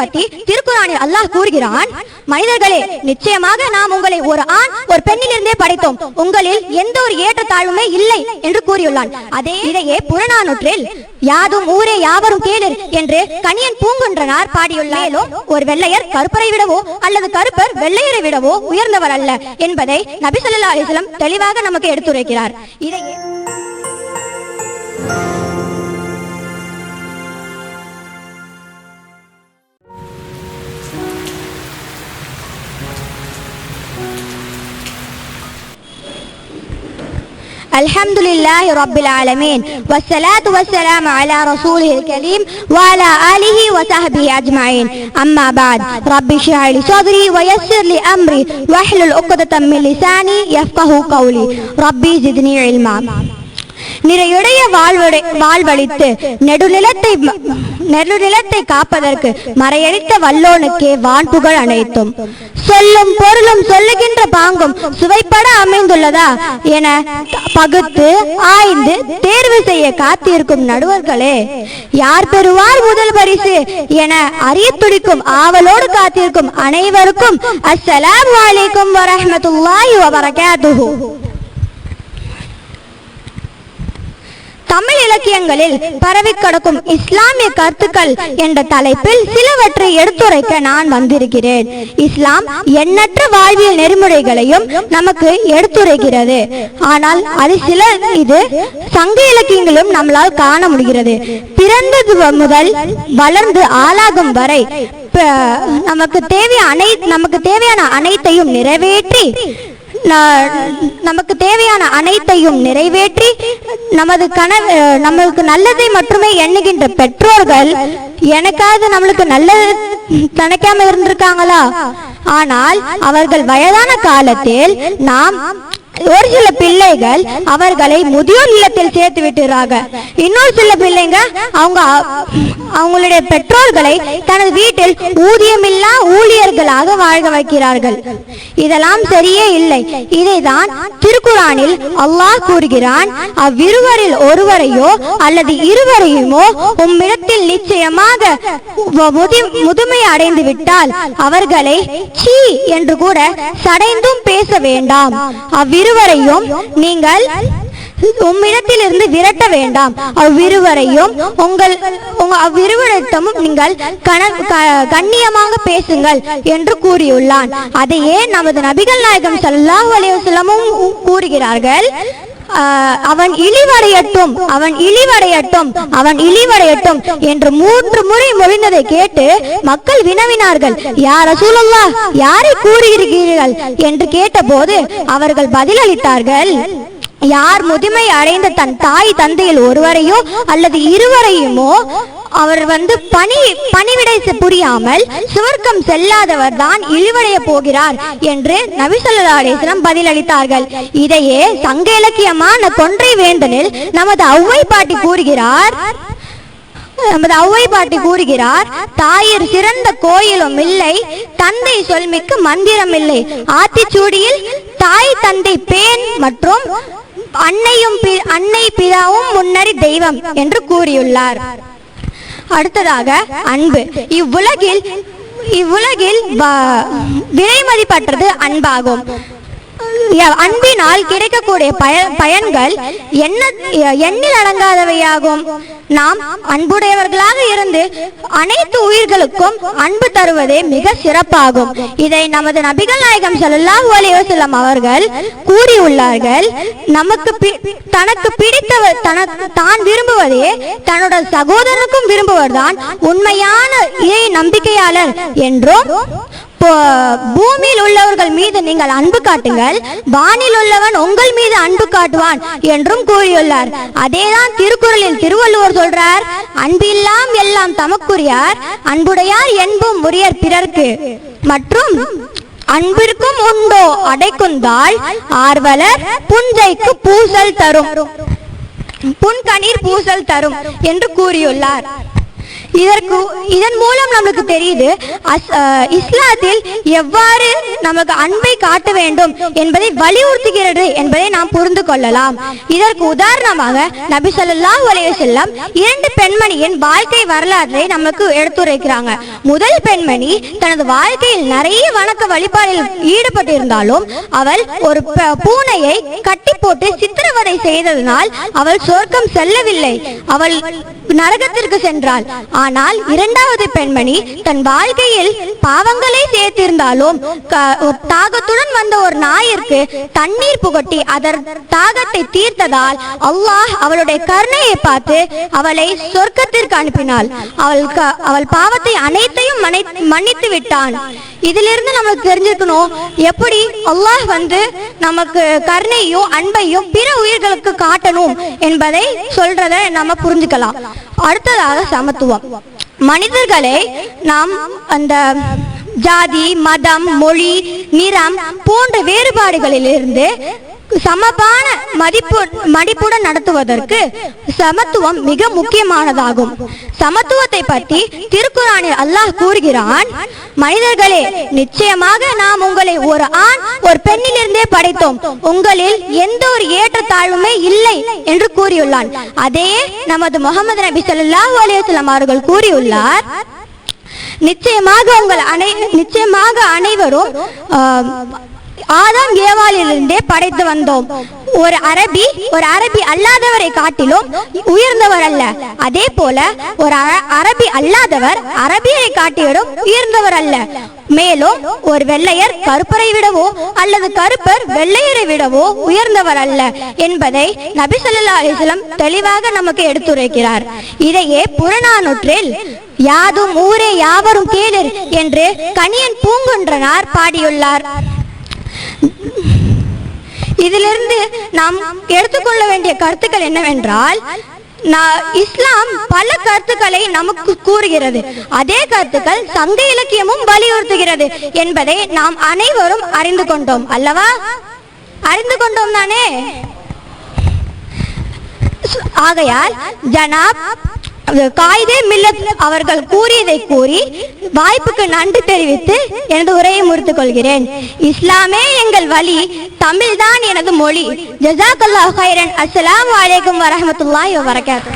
பற்றி திருக்குறானில் அல்லாஹ் கூறுகிறான் மனிதர்களே நிச்சயமாக நாம் உங்களை ஒரு ஆண் ஒரு பெண்ணிலிருந்தே படைத்தோம். உங்களில் எந்த ஒரு ஏற்றத்தாழ்வுமே இல்லை என்று கூறியுள்ளான். அதே இதையே புறநானூற்றில் யாதும் ஊரே யாவரும் கேளர் என்று கணியன் பூங்குன்றனார் பாடியுள்ளார். ஒரு வெள்ளையர் கருப்பரை விடவோ அல்லது கருப்பர் வெள்ளையரை விடவோ உயர்ந்தவர் அல்ல என்பதை நபிசல்லா ஸல்லல்லாஹு தெளிவாக நமக்கு எடுத்துரைக்கிறார். இதையே الحمد لله رب العالمين والصلاة والسلام على رسوله الكريم وعلى آله وصحبه أجمعين. أما بعد رب اشرح لي صدري ويسر لي أمري واحلل عقدة من لساني يفقه قولي. ربي زدني علما. நிறையுடைய வாழ்வடை வாழ்வழித்து நெடுநிலத்தை நெடுநிலத்தை காப்பதற்கு மறையடித்த வல்லோனுக்கே வான்புகழ் அனைத்தும் சொல்லும் பொருளும் சொல்லுகின்ற பாங்கும் சுவைப்பட அமைந்துள்ளதா என பகுத்து ஆய்ந்து தேர்வு செய்ய காத்திருக்கும் நடுவர்களே யார் பெறுவார் முதல் பரிசு என அறிய துடிக்கும் ஆவலோடு காத்திருக்கும் அனைவருக்கும் அஸ்ஸலாம் வலைக்கும் வரஹ்மத்துல்லாஹி வபரகாத்துஹு. தமிழ் இலக்கியங்களில் பரவி கிடக்கும் இஸ்லாமிய கருத்துக்கள் என்ற தலைப்பில் சிலவற்றை எடுத்துரைக்க நான் வந்திருக்கிறேன். இஸ்லாம் எண்ணற்ற வாழ்வியல் நெறிமுறைகளையும் நமக்கு எடுத்துரைக்கிறது. ஆனால் அது சில இது சங்க இலக்கியங்களும் நம்மளால் காண முடிகிறது. பிறந்தது முதல் வளர்ந்து ஆளாகும் வரை நமக்கு தேவையான அனை நமக்கு தேவையான அனைத்தையும் நிறைவேற்றி நமக்கு தேவையான அனைத்தையும் நிறைவேற்றி நமது கனவு நம்மளுக்கு நல்லதை மட்டுமே எண்ணுகின்ற பெற்றோர்கள் எனக்காவது நம்மளுக்கு நல்லது நினைக்காம இருந்திருக்காங்களா? ஆனால் அவர்கள் வயதான காலத்தில் நாம் ஒரு சில பிள்ளைகள் அவர்களை முதியோர் இல்லத்தில் சேர்த்து விட்டுறாங்க. இன்னொரு சில பிள்ளைங்க அவங்க அவங்களுடைய பெற்றோர்களை தனது வீட்டில் ஊதியமில்லா ஊழியர்களாக வாழ வைக்கிறார்கள். இதெல்லாம் சரியே இல்லை. இதைதான் திருக்குறானில் அல்லாஹ் கூறுகிறான் அவ்விருவரில் ஒருவரையோ அல்லது இருவரையுமோ உம்மிடத்தில் நிச்சயமாக முதுமை அடைந்து விட்டால் அவர்களை சீ என்று கூட சடைந்தும் பேச வேண்டாம். அவ்விரு அவ்விருவரையும் நீங்கள் உம்மிடத்திலிருந்து விரட்ட வேண்டாம். அவ்விருவரையும் உங்கள் அவ்விருவரிடமும் நீங்கள் கண க- கண்ணியமாக பேசுங்கள் என்று கூறியுள்ளான். அதையே நமது நபிகள் நாயகம் சல்லாஹ் அலைஹி கூறுகிறார்கள். அவன் இழிவடையட்டும் அவன் இழிவடையட்டும் அவன் இழிவடையட்டும் என்று மூன்று முறை மொழிந்ததை கேட்டு மக்கள் வினவினார்கள். யார் ரசூலுல்லாஹ் யாரை கூறுகிறீர்கள் என்று கேட்டபோது அவர்கள் பதிலளித்தார்கள் யார் முதுமை அடைந்த தன் தாய் தந்தையில் ஒருவரையோ அல்லது இருவரையுமோ அவர் வந்து பணி பணிவிடை புரியாமல் சுவர்க்கம் செல்லாதவர் தான் இழிவடைய போகிறார் என்று நபி பதிலளித்தார்கள். இதையே சங்க இலக்கியமான தொன்றை வேந்தனில் நமது ஔவை பாட்டி கூறுகிறார். நமது ஔவை பாட்டி கூறுகிறார் தாயிர் சிறந்த கோயிலும் இல்லை தந்தை சொல்மிக்கு மந்திரம் இல்லை. ஆத்திச்சூடியில் தாய் தந்தை பேன் மற்றும் அன்னையும் பி- அன்னை பிதாவும் முன்னறி தெய்வம் என்று கூறியுள்ளார். அடுத்ததாக அன்பு. இவ்வுலகில் இவ்வுலகில் விலை மதிப்பற்றது அன்பாகும். அன்பினால் கிடைக்கக்கூடிய பய- பயன்கள் என்ன எண்ணில் அடங்காதவையாகும். நாம் அன்புடையவர்களாக இருந்து அனைத்து உயிர்களுக்கும் அன்பு தருவதே மிக சிறப்பாகும். இதை நமது நபிகள் நாயகம் ஸல்லல்லாஹு அலிவசல்லம் அவர்கள் கூறியுள்ளார்கள். நமக்கு தனக்கு பிடித்தவர் தனக்கு தான் விரும்புவதே தன்னோட சகோதரனுக்கும் விரும்புவர்தான் உண்மையான இறை நம்பிக்கையாளர் என்றும் பூமியில் உள்ளவர்கள் மீது நீங்கள் அன்பு காட்டுங்கள். வானில் உள்ளவன் உங்கள் மீது அன்பு காட்டுவான் என்றும் கூறியுள்ளார். அதேதான் திருக்குறளில் திருவள்ளுவர் சொல்றார் அன்பில்லாம் எல்லாம் தமக்குரியார் அன்புடையார் என்பும் உரியர் பிறர்க்கு. மற்றும் அன்பிற்கும் உண்டோ அடைக்குந்தால் ஆர்வலர் புஞ்சைக்கு பூசல் தரும். புன்கணீர் பூசல் தரும் என்று கூறியுள்ளார். இதற்கு இதன் மூலம் நமக்கு தெரியுது இஸ்லாத்தில் எவ்வாறு நமக்கு அன்பை காட்ட வேண்டும் என்பதை வலியுறுத்துகிறது என்பதை நாம் புரிந்து கொள்ளலாம். இதற்கு உதாரணமாக நபி சொல்லா உலக செல்லம் இரண்டு பெண்மணியின் வாழ்க்கை வரலாற்றை நமக்கு எடுத்துரைக்கிறாங்க. முதல் பெண்மணி தனது வாழ்க்கையில் நிறைய வணக்க வழிபாடில் ஈடுபட்டிருந்தாலும் அவள் ஒரு பூனையை கட்டி போட்டு சித்திரவதை செய்ததனால் அவள் சொர்க்கம் செல்லவில்லை. அவள் நரகத்திற்கு சென்றாள். ஆனால் இரண்டாவது பெண்மணி தன் வாழ்க்கையில் பாவங்களை சேர்த்திருந்தாலும் தாகத்துடன் வந்த ஒரு நாயிற்கு தண்ணீர் புகட்டி அதன் தாகத்தை தீர்த்ததால் அல்லாஹ் அவளுடைய கருணையை பார்த்து அவளை சொர்க்கத்திற்கு அனுப்பினாள். அவள் க- அவள் பாவத்தை அனைத்தையும் மன்னித்து விட்டான். இதிலிருந்து நமக்கு தெரிஞ்சிருக்கணும் எப்படி அல்லாஹ் வந்து நமக்கு கருணையும் அன்பையும் பிற உயிர்களுக்கு காட்டணும் என்பதை சொல்றத நம்ம புரிஞ்சுக்கலாம். அடுத்ததாக சமத்துவம். மனிதர்களை நாம் அந்த ஜாதி மதம் மொழி நிறம் போன்ற வேறுபாடுகளிலிருந்து சமமான மதிப்பு மதிப்புடன் நடத்துவதற்கு சமத்துவம் மிக முக்கியமானதாகும். சமத்துவத்தை பற்றி திருக்குறானில் அல்லாஹ் கூறுகிறான் மனிதர்களே நிச்சயமாக நாம் உங்களை ஒரு ஆண் ஒரு பெண்ணிலிருந்தே படைத்தோம். உங்களில் எந்த ஒரு ஏற்றத்தாழ்வுமே இல்லை என்று கூறியுள்ளான். அதே நமது முகமது நபி ஸல்லல்லாஹு அலைஹி அவர்கள் கூறியுள்ளார் நிச்சயமாக உங்கள் அனை நிச்சயமாக அனைவரும் ஆதாம் ஏவாளிலிருந்தே படைத்து வந்தோம். ஒரு அரபி ஒரு அரபி அல்லாதவரை காட்டிலும் உயர்ந்தவர் அல்ல. அதே போல ஒரு அரபி அல்லாதவர் அரபியரை காட்டிலும் உயர்ந்தவர் அல்ல. மேலும் ஒரு வெள்ளையர் கருப்பரை விடவோ அல்லது கருப்பர் வெள்ளையரை விடவோ உயர்ந்தவர் அல்ல என்பதை நபி ஸல்லல்லாஹு தெளிவாக நமக்கு எடுத்துரைக்கிறார். இதையே புறநானூற்றில் யாதும் ஊரே யாவரும் கேளிர் என்று கனியன் பூங்குன்றனார் பாடியுள்ளார். இதிலிருந்து நாம் எடுத்துக்கொள்ள வேண்டிய கருத்துக்கள் என்னவென்றால் இஸ்லாம் பல கருத்துக்களை நமக்கு கூறுகிறது. அதே கருத்துக்கள் சங்க இலக்கியமும் வலியுறுத்துகிறது என்பதை நாம் அனைவரும் அறிந்து கொண்டோம். அல்லவா? அறிந்து கொண்டோம் தானே? ஆகையால் ஜனாப் காயிதே மில்லத் அவர்கள் கூறியதை கூறி வாய்ப்புக்கு நன்றி தெரிவித்து எனது உரையை முடித்துக் கொள்கிறேன் இஸ்லாமே எங்கள் வழி தமிழ்தான் எனது மொழி. ஜசாக்கல்லாஹ் ஹைரன் அஸ்லாம் வலைக்கம் வரஹ்மத்துல்லாஹி வரகாத்து